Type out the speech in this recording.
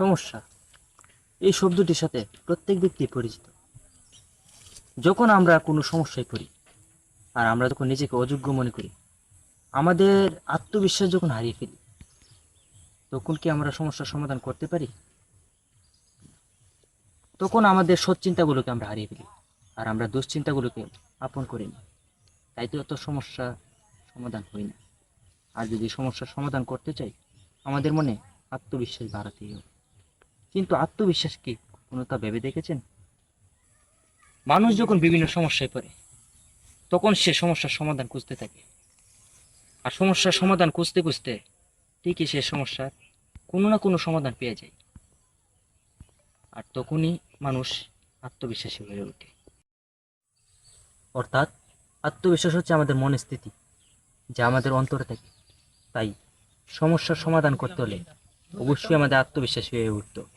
সমস্যা। এই শব্দটির সাথে প্রত্যেক ব্যক্তি পরিচিত। যখন আমরা কোনো সমস্যায় পড়ি, আর আমরা যখন নিজেকে অযোগ্য মনে করি, আমাদের আত্মবিশ্বাস যখন হারিয়ে ফেলি, তখন কি আমরা সমস্যার সমাধান করতে পারি? তখন আমাদের সৎচিন্তাগুলোকে আমরা হারিয়ে ফেলি, আর আমরা দুশ্চিন্তাগুলোকে আপন করি না। তাই তো এত সমস্যা সমাধান হয় না। আর যদি সমস্যার সমাধান করতে চাই, আমাদের মনে আত্মবিশ্বাস বাড়াতেই হবে। কিন্তু আত্মবিশ্বাস কি? কোনো তা ভেবে দেখেছেন? মানুষ যখন বিভিন্ন সমস্যায় পড়ে, তখন সে সমস্যার সমাধান খুঁজতে থাকে। আর সমস্যার সমাধান খুঁজতে খুঁজতে ঠিকই সে সমস্যার কোনো না কোনো সমাধান পেয়ে যায়। আর তখনই মানুষ আত্মবিশ্বাসী হয়ে ওঠে। অর্থাৎ আত্মবিশ্বাস হচ্ছে আমাদের মনের স্থিতি, যা আমাদের অন্তরে থাকে। তাই সমস্যার সমাধান করতে হলে অবশ্যই আমাদের আত্মবিশ্বাসী হয়ে উঠতে।